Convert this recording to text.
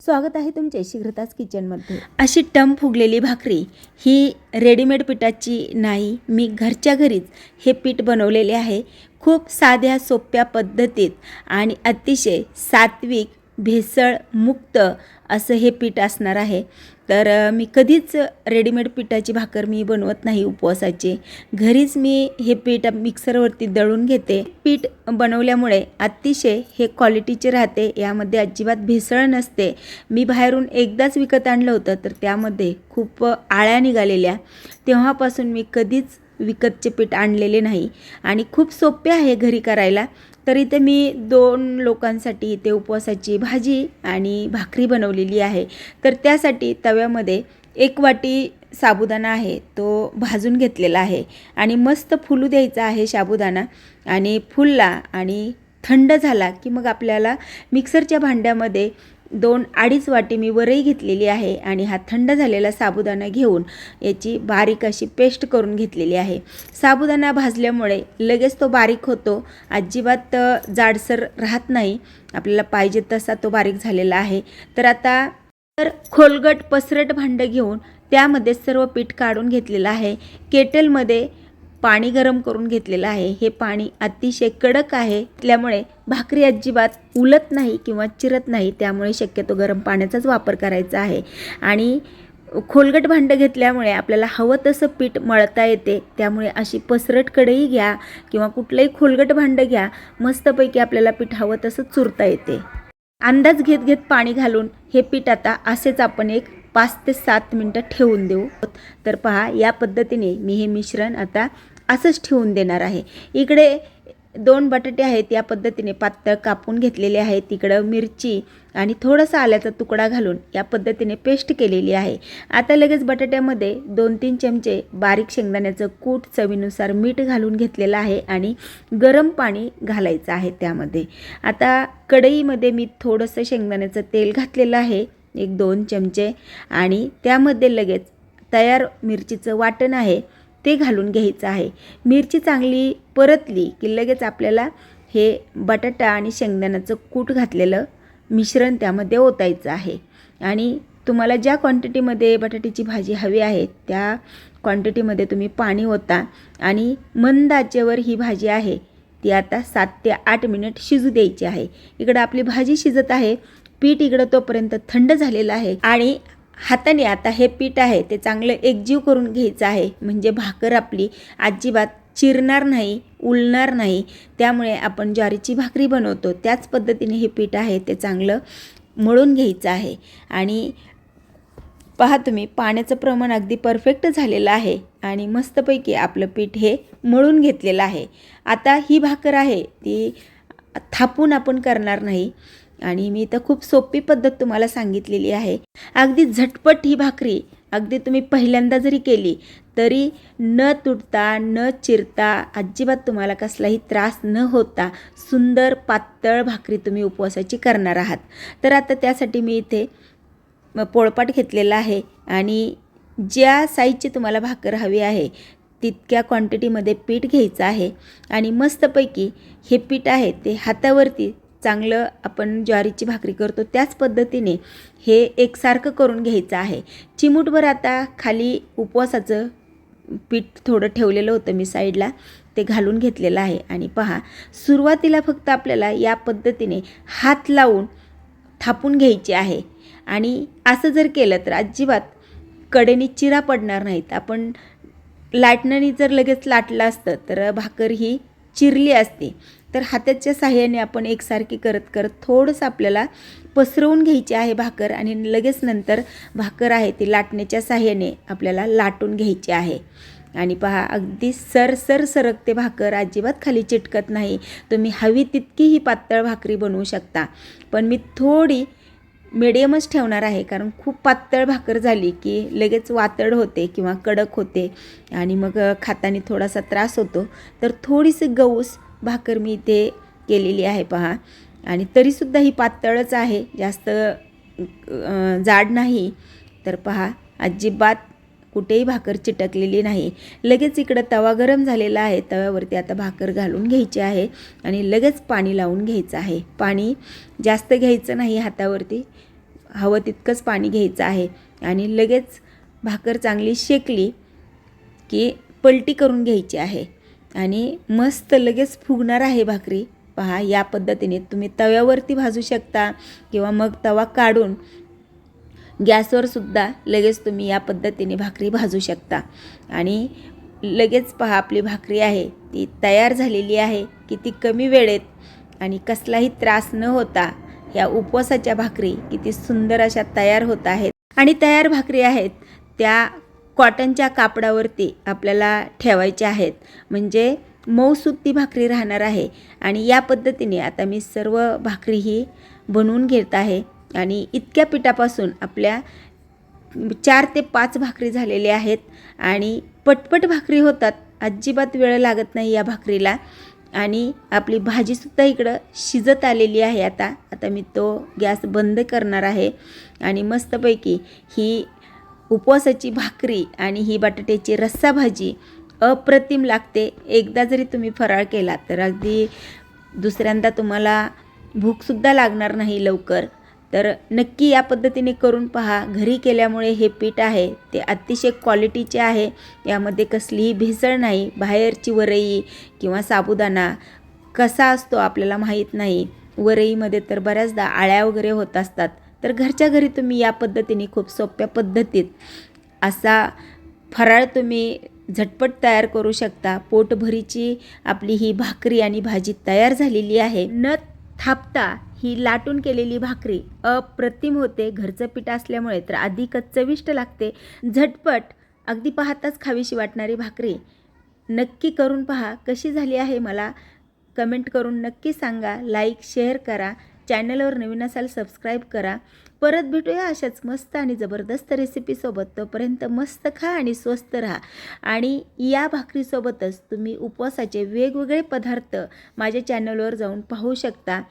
स्वागत आहे तुमचे शीघ्रताच किचनमध्ये. अशी टम फुगलेली भाकरी ही रेडीमेड पिठाची नाही मी घरच्या घरीच हे पीठ बनवलेले आहे. खूप साध्या सोप्या पद्धतीत आणि अतिशय सात्विक भेसळ मुक्त असं हे पीठ असणार आहे. तर मी कधीच रेडीमेड पिठाची भाकर मी बनवत नाही उपवासाची. घरीच मी हे पीठ मिक्सरवरती दळून घेते. पीठ बनवल्यामुळे अतिशय हे क्वालिटीचे राहते. यामध्ये अजिबात भेसळ नसते. मी बाहेरून एकदाच विकत आणलं होतं तर त्यामध्ये खूप आळ्या निघालेल्या. तेव्हापासून मी कधीच विकतचे पीठ आणलेले नाही. आणि खूप सोपे आहे घरी करायला. तर इथे मी दोन लोकांसाठी इथे उपवासाची भाजी आणि भाकरी बनवलेली आहे. तर त्यासाठी तव्यामध्ये एक वाटी साबुदाणा आहे तो भाजून घेतलेला आहे. आणि मस्त फुलू द्यायचा आहे साबुदाणा. आणि फुलला आणि थंड झाला की मग आपल्याला मिक्सरच्या भांड्यामध्ये दोन अडीच वाटी मी वरई घेतलेली आहे आणि हा थंड झालेला साबुदाणा घेऊन याची बारीक अशी पेस्ट करून घेतलेली आहे. साबुदाणा भाजल्यामुळे लगेच तो बारीक होतो. अजिबात जाडसर राहत नाही. आपल्याला पाहिजे तसा तो बारीक झालेला आहे. तर आता तर खोलगट पसरट भांडं घेऊन त्यामध्ये सर्व पीठ काढून घेतलेलं आहे. केटलमध्ये पाणी गरम करून घेतलेलं आहे. हे पाणी अतिशय कडक आहे. त्यामुळे भाकरी अजिबात उलत नाही किंवा चिरत नाही त्यामुळे शक्यतो गरम पाण्याचाच वापर करायचा आहे. आणि खोलगट भांडं घेतल्यामुळे आपल्याला हवं तसं पीठ मळता येते. त्यामुळे अशी पसरट कढई घ्या किंवा कुठलंही खोलगट भांडं घ्या. मस्तपैकी आपल्याला पीठ हवं तसं चुरता येते. अंदाज घेत घेत पाणी घालून हे पीठ आता असेच आपण एक पाच ते सात मिनटं ठेवून देऊ. तर पहा या पद्धतीने मी हे मिश्रण आता असंच ठेवून देणार आहे. इकडे दोन बटाटे आहेत या पद्धतीने पातळ कापून घेतलेले आहेत. तिकडं मिरची आणि थोडासा आल्याचा तुकडा घालून या पद्धतीने पेस्ट केलेली आहे. आता लगेच बटाट्यामध्ये दोन तीन चमचे बारीक शेंगदाण्याचं कूट चवीनुसार मीठ घालून घेतलेलं आहे आणि गरम पाणी घालायचं आहे त्यामध्ये. आता कढईमध्ये मी थोडंसं शेंगदाण्याचं तेल घातलेलं आहे एक दोन चमचे. आणि त्यामध्ये लगेच तयार मिरचीचं वाटण आहे. ते घालून घ्यायचं आहे. मिरची चांगली परतली की लगेच आपल्याला हे बटाटा आणि शेंगदाण्याचं कूट घातलेलं मिश्रण त्यामध्ये ओतायचं आहे. आणि तुम्हाला ज्या क्वांटिटीमध्ये बटाट्याची भाजी हवी आहे त्या क्वांटिटीमध्ये तुम्ही पाणी ओता आणि मंद आचेवर ही भाजी आहे ती आता सात ते आठ मिनिट शिजू द्यायची आहे. इकडं आपली भाजी शिजत आहे पीठ इकडं तोपर्यंत थंड झालेलं आहे आणि हाताने आता हे पीठ आहे ते चांगलं एकजीव करून घ्यायचं आहे. म्हणजे भाकर आपली अजिबात चिरणार नाही उलणार नाही. त्यामुळे आपण ज्वारीची भाकरी बनवतो. त्याच पद्धतीने हे पीठ आहे ते चांगलं मळून घ्यायचं आहे. आणि पहा तुम्ही पाण्याचं प्रमाण अगदी परफेक्ट झालेलं आहे. आणि मस्तपैकी आपलं पीठ हे मळून घेतलेलं आहे. आता ही भाकर आहे ती थापून आपण करणार नाही. आणि मी तर खूप सोपी पद्धत तुम्हाला सांगितलेली आहे. अगदी झटपट ही भाकरी अगदी तुम्ही पहिल्यांदा जरी केली तरी न तुटता न चिरता अजिबात तुम्हाला कसलाही त्रास न होता सुंदर पातळ भाकरी तुम्ही उपवासाची करणार आहात. तर आता त्यासाठी मी इथे पोळपाट घेतलेला आहे आणि ज्या साईजची तुम्हाला भाकर हवी आहे तितक्या क्वांटिटीमध्ये पीठ घ्यायचं आहे. आणि मस्तपैकी हे पीठ आहे ते हातावरती चांगलं आपण ज्वारीची भाकरी करतो त्याच पद्धतीने हे एकसारखं करून घ्यायचं आहे. चिमूटभर आता खाली उपवासाचं पीठ थोडं ठेवलेलं होतं मी साईडला ते घालून घेतलेलं आहे. आणि पहा सुरुवातीला फक्त आपल्याला या पद्धतीने हात लावून थापून घ्यायचे आहे. आणि असं जर केलं तर अजिबात कडेने चिरा पडणार नाहीत. आपण लाटण्याने जर लगेच लाटलं असतं तर भाकर ही चिरली असते. तर हाताच्या साह्याने आपण एकसारखी करत करत थोडंसं आपल्याला पसरवून घ्यायची आहे भाकर आणि लगेच नंतर भाकर आहे ती लाटण्याच्या साह्याने आपल्याला लाटून घ्यायची आहे. आणि पहा अगदी सर सर सरकते भाकर अजिबात खाली चिटकत नाही. तुम्ही हवी तितकी ही पातळ भाकरी बनवू शकता. पण मी थोडी मिडियमच ठेवणार आहे कारण खूप पातळ भाकर झाली की लगेच वातड होते किंवा कडक होते. आणि मग खाताना थोडासा त्रास होतो. तर थोडीशी गऊस भाकर मी इथे केलेली आहे पहा. आणि तरीसुद्धा ही पातळच आहे जास्त जाड नाही. तर पहा अजिबात कुठेही भाकर चिटकलेली नाही. लगेच इकडं तवा गरम झालेला आहे तव्यावरती आता भाकर घालून घ्यायची आहे आणि लगेच पाणी लावून घ्यायचं आहे. पाणी जास्त घ्यायचं नाही हातावरती हवं तितकंच पाणी घ्यायचं आहे. आणि लगेच भाकर चांगली शेकली की पलटी करून घ्यायची आहे. आणि मस्त लगेच फुगणार आहे भाकरी. पहा या पद्धतीने तुम्ही तव्यावरती भाजू शकता किंवा मग तवा काढून गॅसवर सुद्धा लगेच तुम्ही या पद्धतीने भाकरी भाजू शकता. आणि लगेच पहा आपली भाकरी आहे ती तयार झालेली आहे किती कमी वेळेत आणि कसलाही त्रास न होता या उपवासाच्या भाकरी किती सुंदर अशा तयार होत आहेत. आणि तयार भाकरी आहेत त्या कॉटनच्या कापडावरती आपल्याला ठेवायचे आहेत. म्हणजे मऊसूत ती भाकरी राहणार आहे. आणि या पद्धतीने आता मी सर्व भाकरी ही बनवून घेत आहे. आणि इतक्या पिठापासून आपल्या चार ते पाच भाकरी झालेल्या आहेत. आणि पटपट भाकरी होतात. अजिबात वेळ लागत नाही या भाकरीला. आणि आपली भाजीसुद्धा इकडं शिजत आलेली आहे. आता आता मी तो गॅस बंद करणार आहे. आणि मस्तपैकी ही उपवासाची भाकरी आणि ही बटाट्याची रस्सा भाजी अप्रतिम लागते. एकदा जरी तुम्ही फराळ केला तर अगदी दुसऱ्यांदा तुम्हाला भूकसुद्धा लागणार नाही लवकर. तर नक्की या पद्धतीने करून पहा. घरी केल्यामुळे हे पीठ आहे ते अतिशय क्वालिटीचे आहे. यामध्ये कसलीही भेसळ नाही. बाहेरची वरई किंवा साबुदाणा कसा असतो आपल्याला माहीत नाही. वरईमध्ये तर बऱ्याचदा आळ्या वगैरे होत असतात. तर घरच्या घरी तुम्ही या पद्धतीने खूप सोप्या पद्धतीत असा फराळ तुम्ही झटपट तयार करू शकता. पोटभरीची आपली ही भाकरी आणि भाजी तयार झालेली आहे. न थापता ही लाटून केलेली भाकरी अप्रतिम होते. घरचं पीठ असल्यामुळे तर अधिकच चविष्ट लागते. झटपट अगदी पाहताच खावीशी वाटणारी भाकरी नक्की करून पहा. कशी झाली आहे मला कमेंट करून नक्की सांगा. लाईक शेअर करा. चॅनलवर नवीन असाल सबस्क्राईब करा. परत भेटूया अशाच मस्त आणि जबरदस्त रेसिपीसोबत तोपर्यंत मस्त खा आणि स्वस्त राहा. आणि या भाकरीसोबतच तुम्ही उपवासाचे वेगवेगळे पदार्थ माझ्या चॅनलवर जाऊन पाहू शकता.